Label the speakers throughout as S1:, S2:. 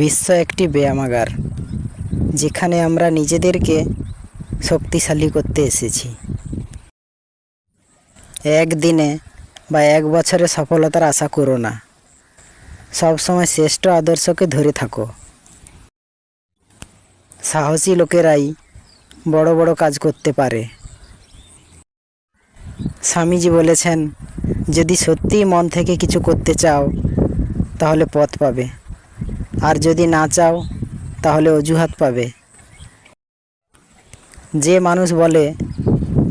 S1: বিশ্ব একটি ব্যায়ামাগার, যেখানে আমরা নিজেদেরকে শক্তিশালী করতে এসেছি। একদিনে বা এক বছরে সফলতার আশা করো না। সবসময় শ্রেষ্ঠ আদর্শকে ধরে থাকো। সাহসী লোকেরাই বড় বড় কাজ করতে পারে। স্বামীজি বলেছেন, যদি সত্যিই মন থেকে কিছু করতে চাও, তাহলে পথ পাবে। আর যদি না চাও, তাহলে অজুহাত পাবে। যে মানুষ বলে,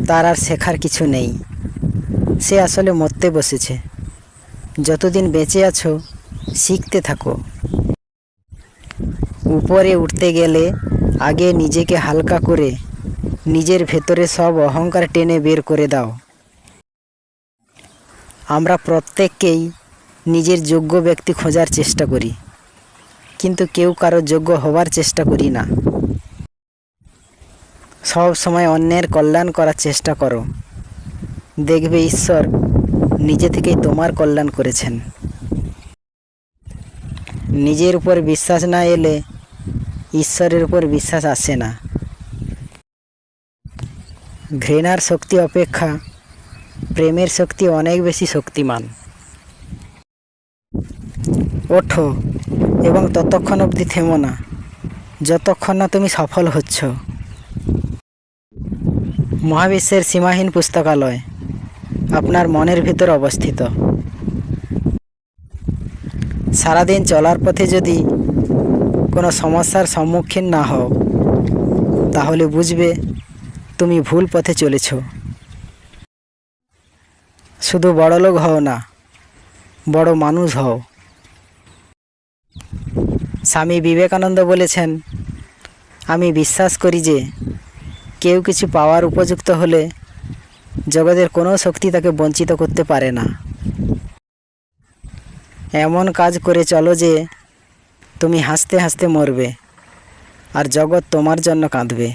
S1: তার আর শেখার কিছু নেই। সে আসলে মরতে বসেছে। যতদিন বেঁচে আছো, শিখতে থাকো। উপরে উঠতে গেলে আগে নিজেকে হালকা করে, নিজের ভেতরে সব অহংকার টেনে বের করে দাও। আমরা প্রত্যেককেই নিজের যোগ্য ব্যক্তি খোঁজার চেষ্টা করি। কিন্তু কেউ কারও যোগ্য হওয়ার চেষ্টা করি না। সব সময় অন্যের কল্যাণ করার চেষ্টা করো। দেখবে ঈশ্বর নিজে থেকেই তোমার কল্যাণ করেছেন। নিজের উপর বিশ্বাস না এলে ঈশ্বরের উপর বিশ্বাস আসে না। ঘৃণার শক্তি অপেক্ষা প্রেমের শক্তি অনেক বেশি শক্তিমান। ওঠো এবং ততক্ষণ অবধি থেমো না। যতক্ষণ না তুমি সফল হচ্ছ। মহাবিশ্বের সীমাহীন পুস্তকালয় আপনার মনের ভিতর অবস্থিত। সারাদিন চলার পথে যদি কোনো সমস্যার সম্মুখীন না হও, তাহলে বুঝবে তুমি ভুল পথে চলেছ। শুধু বড়লোক হও না, বড় মানুষ হও। স্বামী বিবেকানন্দ বলেছেন, আমি বিশ্বাস করি যে, কেউ কিছু পাওয়ার উপযুক্ত হলে জগতের কোনো শক্তি তাকে বঞ্চিত করতে পারে না। এমন কাজ করে চলো যে, তুমি হাসতে হাসতে মরবে, আর জগৎ তোমার জন্য কাঁদবে।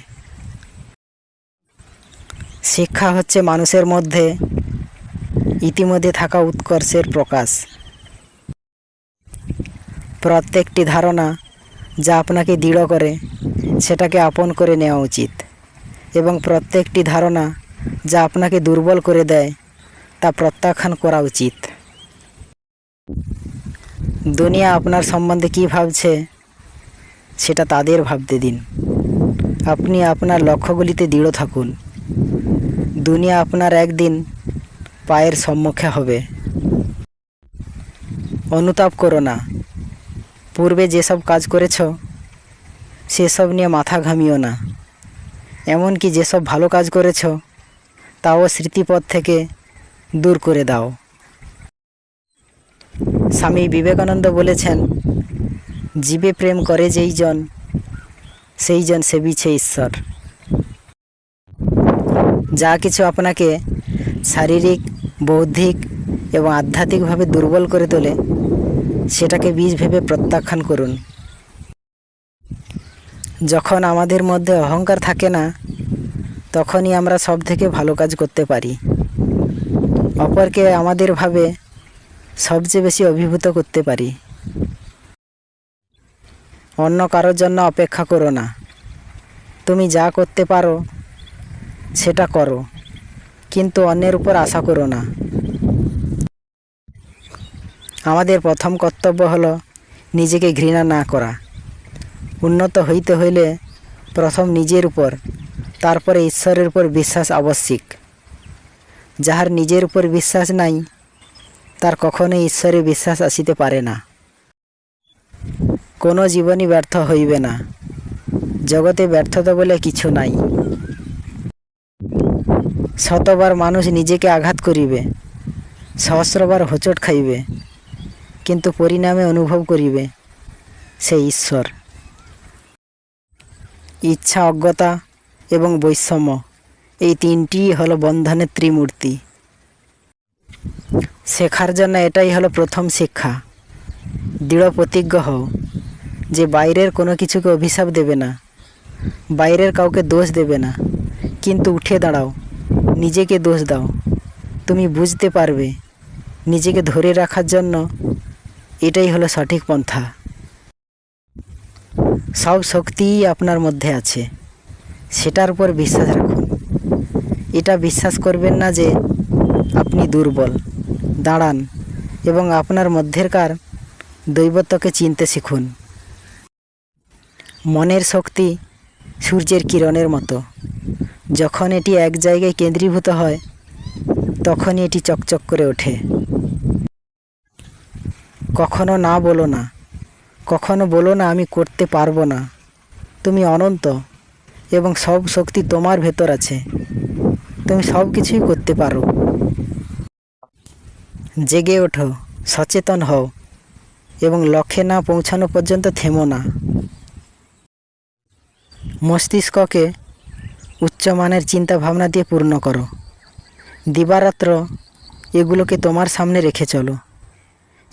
S1: শিক্ষা হচ্ছে মানুষের মধ্যে ইতিমধ্যে থাকা উৎকর্ষের প্রকাশ। প্রত্যেকটি ধারণা যা আপনাকে দৃঢ় করে, সেটাকে আপন করে নেওয়া উচিত। এবং প্রত্যেকটি ধারণা যা আপনাকে দুর্বল করে দেয়, তা প্রত্যাখ্যান করা উচিত। দুনিয়া আপনার সম্বন্ধে কী ভাবছে, সেটা তাদের ভাবতে দিন। আপনি আপনার লক্ষ্যগুলিতে দৃঢ় থাকুন। দুনিয়া আপনার একদিন পায়ের সম্মুখে হবে। অনুতাপ করো না। পূর্বে যেসব কাজ করেছ সেসব নিয়ে মাথা ঘামিও না। এমনকি যেসব ভালো কাজ করেছ, তাও স্মৃতিপথ থেকে দূর করে দাও। স্বামী বিবেকানন্দ বলেছেন, জীবে প্রেম করে যেই জন, সেই জন সেবিছে ঈশ্বর। যা কিছু আপনাকে শারীরিক, বৌদ্ধিক এবং আধ্যাত্মিকভাবে দুর্বল করে তোলে সেটাকে বীজ ভেবে প্রত্যাখ্যান করুন। যখন আমাদের মধ্যে অহংকার থাকে না, তখনই আমরা সব থেকে ভালো কাজ করতে পারি। অপরকে আমাদের ভাবে সবচেয়ে বেশি অভিভূত করতে পারি। অন্য কারোর জন্য অপেক্ষা করো না। তুমি যা করতে পারো, সেটা করো। কিন্তু অন্যের উপর আশা করো না। আমাদের প্রথম কর্তব্য হলো নিজেকে ঘৃণা না করা। উন্নত হইতে হইলে প্রথম নিজের উপর, তারপরে ঈশ্বরের উপর বিশ্বাস আবশ্যিক। যাহার নিজের উপর বিশ্বাস নাই, তার কখনোই ঈশ্বরে বিশ্বাস আসিতে পারে না। কোনো জীবনই ব্যর্থ হইবে না। জগতে ব্যর্থতা বলে কিছু নাই। শতবার মানুষ নিজেকে আঘাত করিবে, সহস্রবার হোঁচট খাইবে। কিন্তু পরিণামে অনুভব করিবে সে ঈশ্বর। ইচ্ছা, অজ্ঞতা এবং বৈষম্য, এই তিনটি হলো বন্ধনের ত্রিমূর্তি। শেখার জন্য এটাই হলো প্রথম শিক্ষা। দৃঢ় প্রতিজ্ঞ হও যে বাইরের কোনো কিছুকে অভিশাপ দেবে না, বাইরের কাউকে দোষ দেবে না, কিন্তু উঠে দাঁড়াও, নিজেকে দোষ দাও। তুমি বুঝতে পারবে, নিজেকে ধরে রাখার জন্য এটাই হলো সঠিক পন্থা। সব শক্তিই আপনার মধ্যে আছে, সেটার উপর বিশ্বাস রাখুন। এটা বিশ্বাস করবেন না যে আপনি দুর্বল, দাঁড়ান এবং আপনার মধ্যেকার দৈবত্বকে চিনতে শিখুন। মনের শক্তি সূর্যের কিরণের মতো। যখন এটি এক জায়গায় কেন্দ্রীভূত হয়, তখনই এটি চকচক করে ওঠে। কখনো না বলো না। কখনো বলো না আমি করতে পারব না। তুমি অনন্ত, এবং সব শক্তি তোমার ভেতর আছে। তুমি সব কিছুই করতে পারো। জেগে ওঠো, সচেতন হও, এবং লক্ষ্যে না পৌঁছানো পর্যন্ত থেমো না। মস্তিষ্ককে উচ্চমানের চিন্তা ভাবনা দিয়ে পূর্ণ করো। দিবারাত্র এগুলোকে তোমার সামনে রেখে চলো।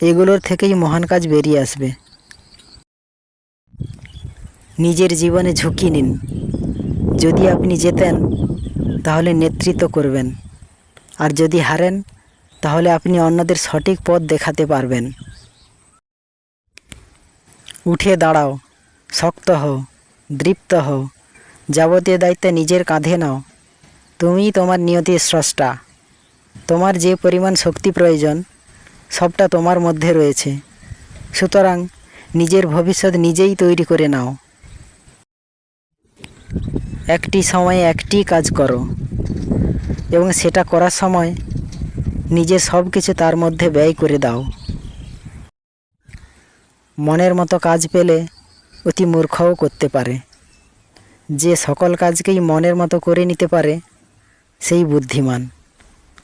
S1: এগুলোর থেকেই মহান কাজ বেরিয়ে আসবে। নিজের জীবনে ঝুঁকি নিন। যদি আপনি জেতেন, তাহলে নেতৃত্ব করবেন। আর যদি হারেন, তাহলে আপনি অন্যদের সঠিক পথ দেখাতে পারবেন। উঠে দাঁড়াও, শক্ত হও, দৃপ্ত হও। যাবতীয় দায়িত্ব নিজের কাঁধে নাও। তুমিই তোমার নিয়তির স্রষ্টা। তোমার যে পরিমাণ শক্তি প্রয়োজন সবটা তোমার মধ্যে রয়েছে। সুতরাং নিজের ভবিষ্যৎ নিজেই তৈরি করে নাও। একটি সময়ে একটি কাজ করো এবং সেটা করার সময় নিজের সব কিছু তার মধ্যে ব্যয় করে দাও। মনের মতো কাজ পেলে অতি মূর্খও করতে পারে। যে সকল কাজকেই মনের মতো করে নিতে পারে, সেই বুদ্ধিমান।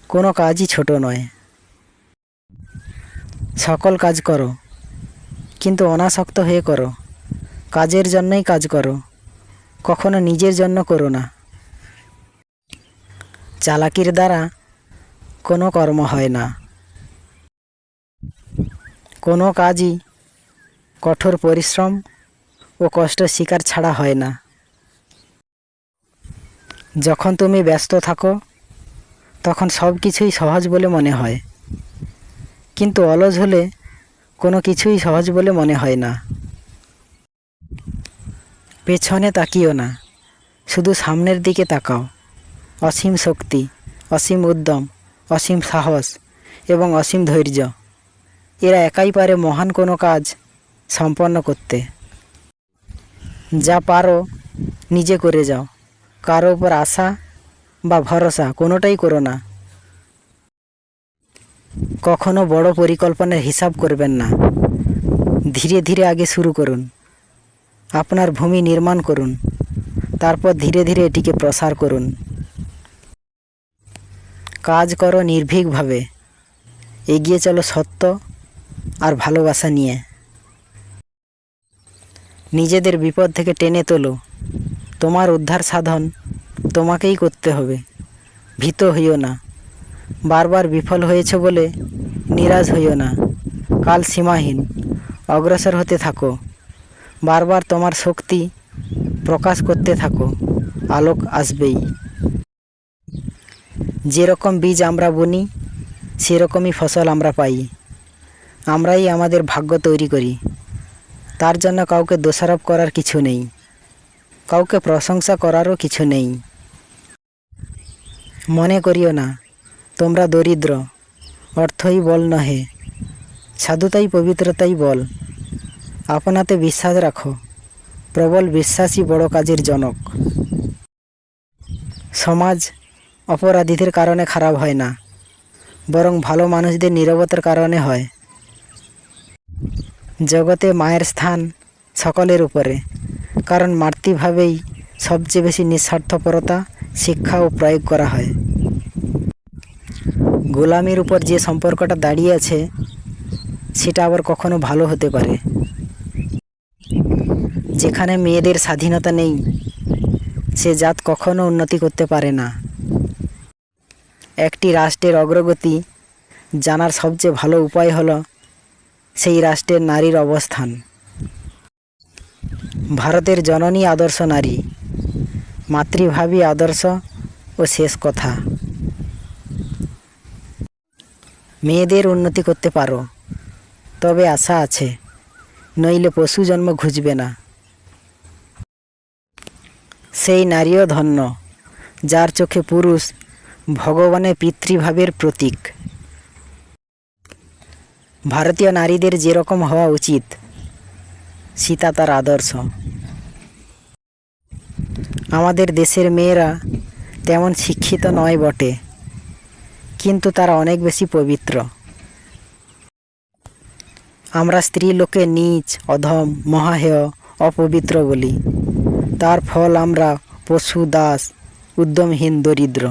S1: কোনো কাজই ছোট নয়। সকল কাজ করো, কিন্তু অনাসক্ত হয়ে করো। কাজের জন্যই কাজ করো, কখনো নিজের জন্য করো না। চালাকির দ্বারা কোনো কর্ম হয় না। কোনো কাজই কঠোর পরিশ্রম ও কষ্ট শিকার ছাড়া হয় না। যখন তুমি ব্যস্ত থাকো, তখন সব কিছুই সহজ বলে মনে হয়। কিন্তু অলস হলে কোনো কিছুই সহজ বলে মনে হয় না। পেছনে তাকিও না, শুধু সামনের দিকে তাকাও। অসীম শক্তি, অসীম উদ্যম, অসীম সাহস এবং অসীম ধৈর্য, এরা একাই পারে মহান কোনো কাজ সম্পন্ন করতে। যা পারো, নিজে করে যাও। কারও উপর আশা বা ভরসা কোনোটাই করো না। কখনো বড় পরিকল্পনার হিসাব করবেন না। ধীরে ধীরে আগে শুরু করুন। আপনার ভূমি নির্মাণ করুন। তারপর ধীরে ধীরে এটিকে প্রসার করুন। কাজ করো নির্ভীকভাবে। এগিয়ে চলো সত্য আর ভালোবাসা নিয়ে। নিজেদের বিপদ থেকে টেনে তোলো। তোমার উদ্ধার সাধন তোমাকেই করতে হবে। ভীত হইও না। বারবার বিফল হয়েছে বলে নিরাশ হইও না। কাল সীমাহীন, অগ্রসর হতে থাকো। বারবার তোমার শক্তি প্রকাশ করতে থাকো। আলোক আসবেই। যেরকম বীজ আমরা বুনি, সেরকমই ফসল আমরা পাই। আমরাই আমাদের ভাগ্য তৈরি করি। তার জন্য কাউকে দোষারোপ করার কিছু নেই। কাউকে প্রশংসা করারও কিছু নেই। মনে করিও না তোমরা দরিদ্র, অর্থই বল নহে সাধুতাই পবিত্রতাই বল। আপনাতে বিশ্বাস রাখো, প্রবল বিশ্বাসই বড় কাজের জনক। সমাজ অপরাধীদের কারণে খারাপ হয় না, বরং ভালো মানুষদের নীরবতার কারণে হয়। জগতে মায়ের স্থান সকলের উপরে, কারণ মাতৃভাবেই সবচেয়ে বেশি নিঃস্বার্থপরতা, শিক্ষা ও প্রয়োগ করা হয়। গোলামির উপর যে সম্পর্কটা দাঁড়িয়ে আছে, সেটা আবার কখনো ভালো হতে পারে। যেখানে মেয়েদের স্বাধীনতা নেই, সে জাত কখনো উন্নতি করতে পারে না। একটি রাষ্ট্রের অগ্রগতি জানার সবচেয়ে ভালো উপায় হলো সেই রাষ্ট্রের নারীর অবস্থান। ভারতের জননী আদর্শ নারী, মাতৃভাবী আদর্শ ও শেষ কথা। মেয়েদের উন্নতি করতে পারো। তবে আশা আছে, নইলে পশু জন্ম ঘুচবে না। সেই নারীও ধন্য, যার চোখে পুরুষ ভগবানের পিতৃভাবের প্রতীক। ভারতীয় নারীদের যেরকম হওয়া উচিত, সীতা তার আদর্শ। আমাদের দেশের মেয়েরা তেমন শিক্ষিত নয় বটে। কিন্তু তারা অনেক বেশি পবিত্র। আমরা স্ত্রী লোকে নীচ, অধম, মহাহেয়, অপবিত্র বলি। তার ফল আমরা পশু, দাস, উদ্যমহীন, দরিদ্র।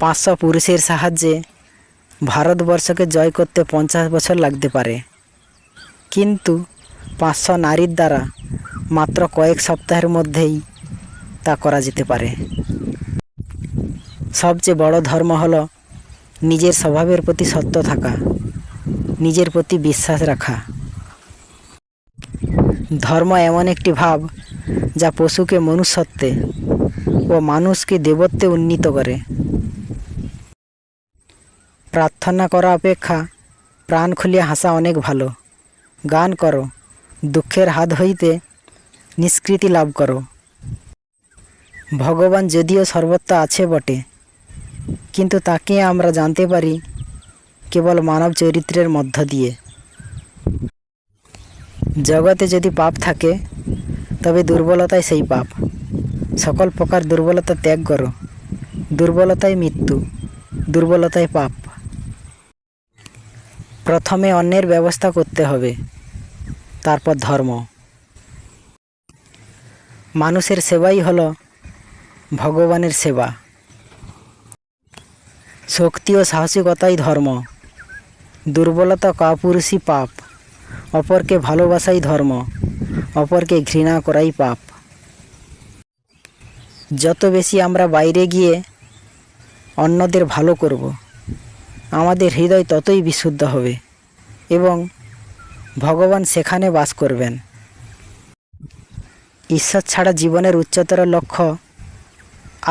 S1: পাঁচশো পুরুষের সাহায্যে ভারতবর্ষকে জয় করতে পঞ্চাশ বছর লাগতে পারে। কিন্তু পাঁচশো নারীর দ্বারা মাত্র কয়েক সপ্তাহের মধ্যেই তা করা যেতে পারে। সবচেয়ে বড় ধর্ম হলো নিজের স্বভাবের প্রতি সত্য থাকা, নিজের প্রতি বিশ্বাস রাখা। ধর্ম এমন একটি ভাব যা পশুকে মনুষ্যত্বে ও মানুষকে দেবত্বে উন্নীত করে। প্রার্থনা করা অপেক্ষা প্রাণ খুলিয়া হাসা অনেক ভালো। গান করো, দুঃখের হাত হইতে নিষ্কৃতি লাভ করো। ভগবান যদিও সর্বত্র আছে বটে কিন্তু তাকে আমরা জানতে পারি কেবল মানব চরিত্রের মধ্য দিয়ে। জগতে যদি পাপ থাকে, তবে দুর্বলতাই সেই পাপ। সকল প্রকার দুর্বলতা ত্যাগ করো। দুর্বলতাই মৃত্যু, দুর্বলতাই পাপ। প্রথমে অন্যের ব্যবস্থা করতে হবে, তারপর ধর্ম। মানুষের সেবাই হলো ভগবানের সেবা। শক্তি ও সাহসিকতাই ধর্ম। দুর্বলতা কাপুরুষই পাপ, অপরকে ভালোবাসাই ধর্ম, অপরকে ঘৃণা করাই পাপ। যত বেশি আমরা বাইরে গিয়ে অন্যদের ভালো করব, আমাদের হৃদয় ততই বিশুদ্ধ হবে এবং ভগবান সেখানে বাস করবেন। ঈশ্বর ছাড়া জীবনের উচ্চতর লক্ষ্য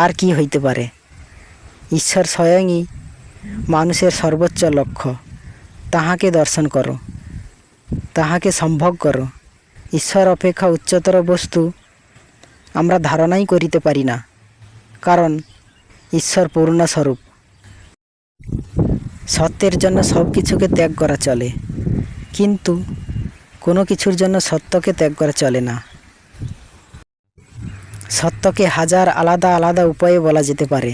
S1: আর কি হইতে পারে? ঈশ্বর স্বয়ংই মানুষের সর্বোচ্চ লক্ষ্য। তাহাকে দর্শন করো, তাহাকে সম্ভব করো। ঈশ্বর অপেক্ষা উচ্চতর বস্তু আমরা ধারণাই করিতে পারি না, কারণ ঈশ্বর পূর্ণস্বরূপ। সত্যের জন্য সব কিছুকে ত্যাগ করা চলে, কিন্তু কোনো কিছুর জন্য সত্যকে ত্যাগ করা চলে না। সত্যকে হাজার আলাদা আলাদা উপায়ে বলা যেতে পারে।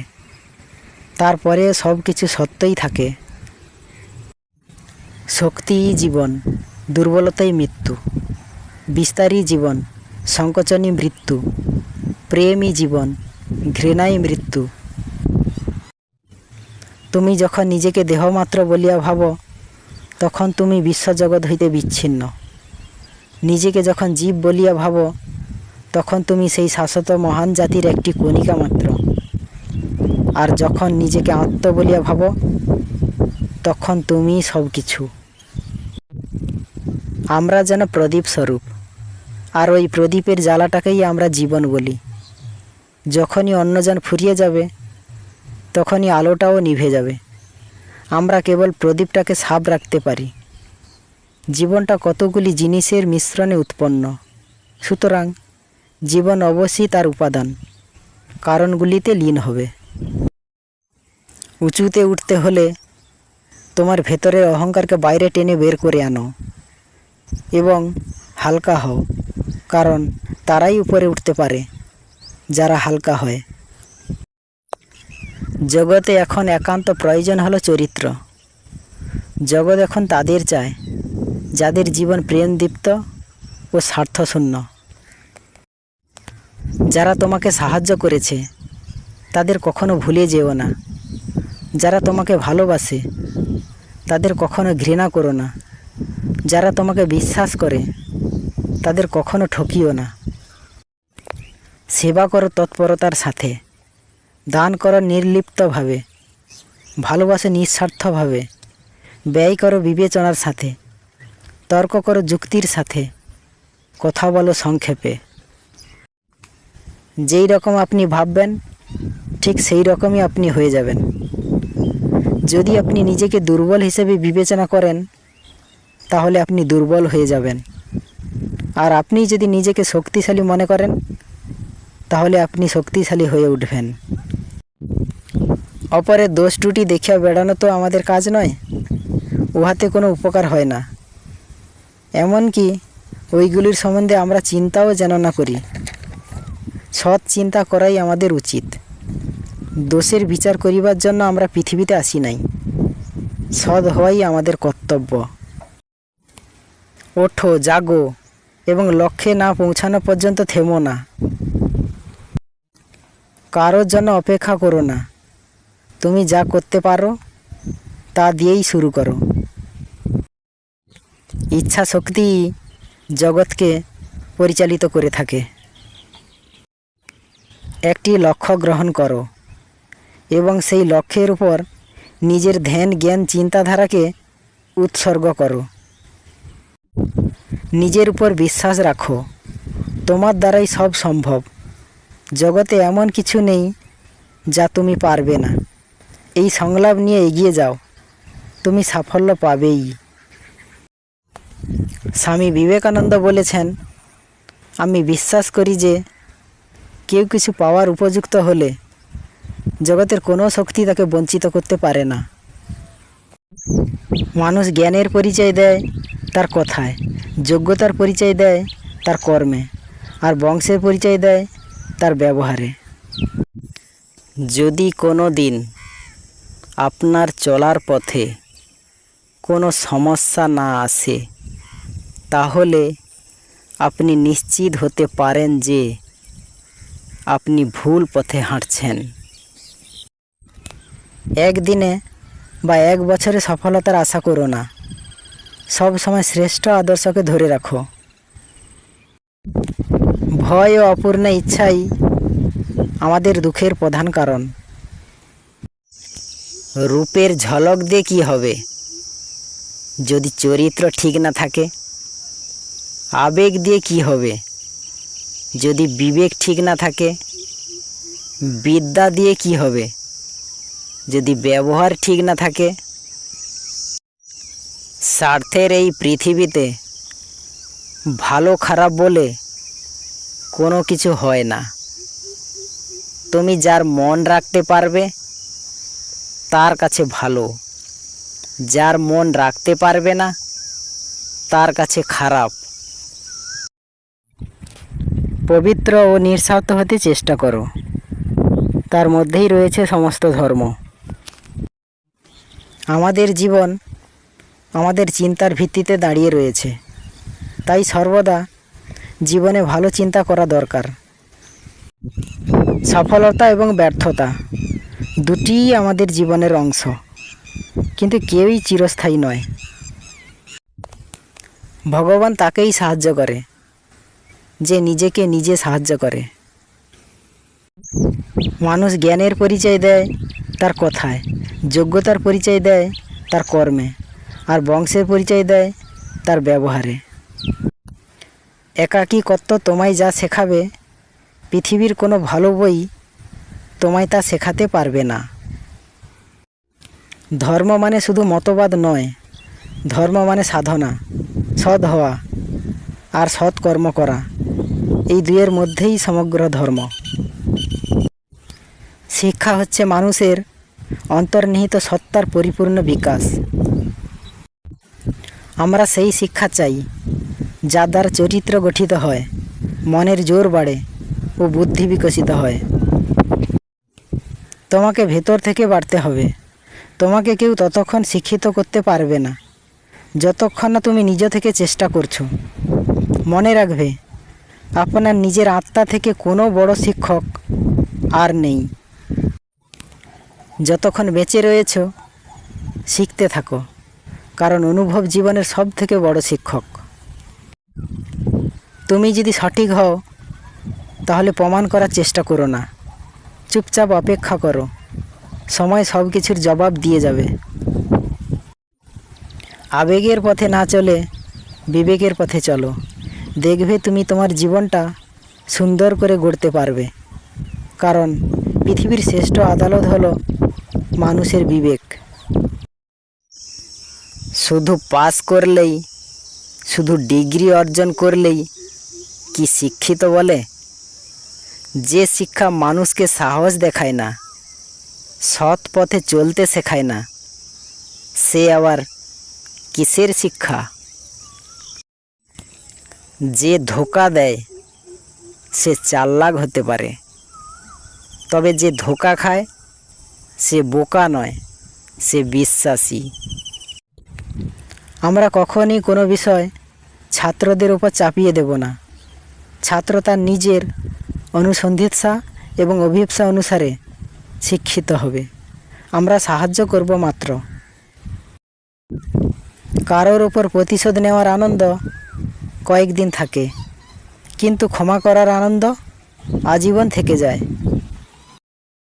S1: তারপরে সব কিছু সত্যই থাকে। শক্তিই জীবন, দুর্বলতাই মৃত্যু। বিস্তারই জীবন, সংকোচনই মৃত্যু। প্রেমই জীবন, ঘৃণাই মৃত্যু। তুমি যখন নিজেকে দেহমাত্র বলিয়া ভাবো, তখন তুমি বিশ্বজগৎ হইতে বিচ্ছিন্ন। নিজেকে যখন জীব বলিয়া ভাবো, তখন তুমি সেই শাশ্বত মহান জাতির একটি কণিকা মাত্র। আর যখন নিজেকে আত্ম বলিয়া ভাবো, তখন তুমি সব কিছু আমরা যেন প্রদীপ স্বরূপ, আর ওই প্রদীপের জ্বালাটাকেই আমরা জীবন বলি। যখনই অন্যজন ফুরিয়ে যাবে, তখনই আলোটাও নিভে যাবে। আমরা কেবল প্রদীপটাকে সাব রাখতে পারি। জীবনটা কতগুলি জিনিসের মিশ্রণে উৎপন্ন। সুতরাং জীবন অবশ্যই তার উপাদান, কারণগুলিতে লীন হবে। উঁচুতে উঠতে হলে তোমার ভেতরের অহংকারকে বাইরে টেনে বের করে আনো এবং হালকা হও, কারণ তারাই উপরে উঠতে পারে, যারা হালকা হয়। জগতে এখন একান্ত প্রয়োজন হলো চরিত্র। জগৎ এখন তাদের চায়, যাদের জীবন প্রেমদীপ্ত ও স্বার্থশূন্য। যারা তোমাকে সাহায্য করেছে, তাদের কখনো ভুলে যেও না। যারা তোমাকে ভালোবাসে, তাদের কখনো ঘৃণা করো না। যারা তোমাকে বিশ্বাস করে, তাদের কখনো ঠকিও না। সেবা করো তৎপরতার সাথে। দান করো নির্লিপ্তভাবে। ভালোবাসো নিঃস্বার্থভাবে। ব্যয় করো বিবেচনার সাথে। তর্ক করো যুক্তির সাথে। কথা বলো সংক্ষেপে। যেই রকম আপনি ভাববেন, ঠিক সেই রকমই আপনি হয়ে যাবেন। যদি আপনি নিজেকে দুর্বল হিসেবে বিবেচনা করেন, তাহলে আপনি দুর্বল হয়ে যাবেন। আর আপনি যদি নিজেকে শক্তিশালী মনে করেন, তাহলে আপনি শক্তিশালী হয়ে উঠবেন। অপরের দোষ ত্রুটি দেখিয়া বেড়ানো তো আমাদের কাজ নয়, উহাতে কোনো উপকার হয় না। এমনকি ওইগুলির সম্বন্ধে আমরা চিন্তাও যেন না করি। সৎ চিন্তা করাই আমাদের উচিত। দোষের বিচার করিবার জন্য আমরা পৃথিবীতে আসি নাই। সৎ হওয়াই আমাদের কর্তব্য। ওঠো, জাগো এবং লক্ষ্যে না পৌঁছানো পর্যন্ত থেমো না। কারোর জন্য অপেক্ষা করো না। তুমি যা করতে পারো, তা দিয়েই শুরু করো। ইচ্ছা শক্তি জগৎকে পরিচালিত করে থাকে। একটি লক্ষ্য গ্রহণ করো। এবং সেই লক্ষ্যের উপর নিজের ধ্যান, জ্ঞান, চিন্তাধারাকে উৎসর্গ করো। নিজের উপর বিশ্বাস রাখো। তোমার দ্বারাই সব সম্ভব। জগতে এমন কিছু নেই যা তুমি পারবে না। এই সংলাপ নিয়ে এগিয়ে যাও। তুমি সাফল্য পাবেই। স্বামী বিবেকানন্দ বলেছেন, আমি বিশ্বাস করি যে কেউ কিছু পাওয়ার উপযুক্ত হলে জগতের কোনো শক্তি তাকে বঞ্চিত করতে পারে না। মানুষ জ্ঞানের পরিচয় দেয়, তার কথায়। যোগ্যতার পরিচয় দেয়, তার কর্মে। আর বংশের পরিচয় দেয়, তার ব্যবহারে। যদি কোনো দিন আপনার চলার পথে কোনো সমস্যা না আসে, তাহলে আপনি নিশ্চিত হতে পারেন যে আপনি ভুল পথে হাঁটছেন। একদিনে বা এক বছরে সফলতার আশা করো না। সব সময় শ্রেষ্ঠ আদর্শকে ধরে রাখো। ভয় ও অপূর্ণ ইচ্ছাই আমাদের দুঃখের প্রধান কারণ। রূপের ঝলক দিয়ে কি হবে? যদি চরিত্র ঠিক না থাকে, আবেগ দিয়ে কি হবে? যদি বিবেক ঠিক না থাকে, বিদ্যা দিয়ে কি হবে? যদি ব্যবহার ঠিক না থাকে, স্বার্থের এই পৃথিবীতে ভালো খারাপ বলে কোনো কিছু হয় না। তুমি যার মন রাখতে পারবে, তার কাছে ভালো। যার মন রাখতে পারবে না, তার কাছে খারাপ। পবিত্র ও নিঃস্বার্থ হতে চেষ্টা করো। তার মধ্যেই রয়েছে সমস্ত ধর্ম। আমাদের জীবন আমাদের চিন্তার ভিত্তিতে দাঁড়িয়ে রয়েছে। তাই সর্বদা জীবনে ভালো চিন্তা করা দরকার। সফলতা এবং ব্যর্থতা দুটিই আমাদের জীবনের অংশ, কিন্তু কেউই চিরস্থায়ী নয়। ভগবান তাকেই সাহায্য করে, যে নিজেকে নিজে সাহায্য করে। মানুষ জ্ঞানের পরিচয় দেয় তার কথায়। যোগ্যতার পরিচয় দেয় তার কর্মে আর বংশের পরিচয় দেয় তার ব্যবহারে। একাকীকত্ব তোমায় যা শেখাবে, পৃথিবীর কোনো ভালো বই তোমায় তা শেখাতে পারবে না। ধর্ম মানে শুধু মতবাদ নয়, ধর্ম মানে সাধনা, সৎ হওয়া আর সৎ কর্ম করা। এই দুয়ের মধ্যেই সমগ্র ধর্ম। শিক্ষা হচ্ছে মানুষের অন্তর্নিহিত সত্তার পরিপূর্ণ বিকাশ। আমরা সেই শিক্ষা চাই, যা দ্বারা চরিত্র গঠিত হয়, মনের জোর বাড়ে ও বুদ্ধি বিকশিত হয়। তোমাকে ভেতর থেকে বাড়তে হবে। তোমাকে কেউ ততক্ষণ শিক্ষিত করতে পারবে না, যতক্ষণ না তুমি নিজ থেকে চেষ্টা করছ। মনে রাখবে, আপনার নিজের আত্মা থেকে কোনো বড় শিক্ষক আর নেই। যতক্ষণ বেঁচে রয়েছ, শিখতে থাকো, কারণ অনুভব জীবনের সব থেকে বড় শিক্ষক। তুমি যদি সঠিক হও, তাহলে প্রমাণ করার চেষ্টা করো না। চুপচাপ অপেক্ষা করো। সময় সব কিছুর জবাব দিয়ে যাবে। আবেগের পথে না চলে, বিবেকের পথে চলো। দেখবে তুমি তোমার জীবনটা সুন্দর করে গড়তে পারবে। কারণ পৃথিবীর শ্রেষ্ঠ আদালত হলো মানুষের বিবেক। শুধু পাস করলেই, শুধু ডিগ্রি অর্জন করলেই কি শিক্ষিত বলে? যে শিক্ষা মানুষকে সাহস দেখায় না, সৎ পথে চলতে শেখায় না, সে আবার কিসের শিক্ষা? যে ধোকা দেয়, সে চাল্লাক হতে পারে। তবে যে ধোকা খায় সে বোকা নয়, সে বিশ্বাসী। আমরা কখনই কোনো বিষয় ছাত্রদের উপর চাপিয়ে দেব না। ছাত্র তার নিজের অনুসন্ধিৎসা এবং অভিপ্সা অনুসারে শিক্ষিত হবে। আমরা সাহায্য করব মাত্র। কারোর ওপর প্রতিশোধ নেওয়ার আনন্দ কয়েকদিন থাকে, কিন্তু ক্ষমা করার আনন্দ আজীবন থেকে যায়।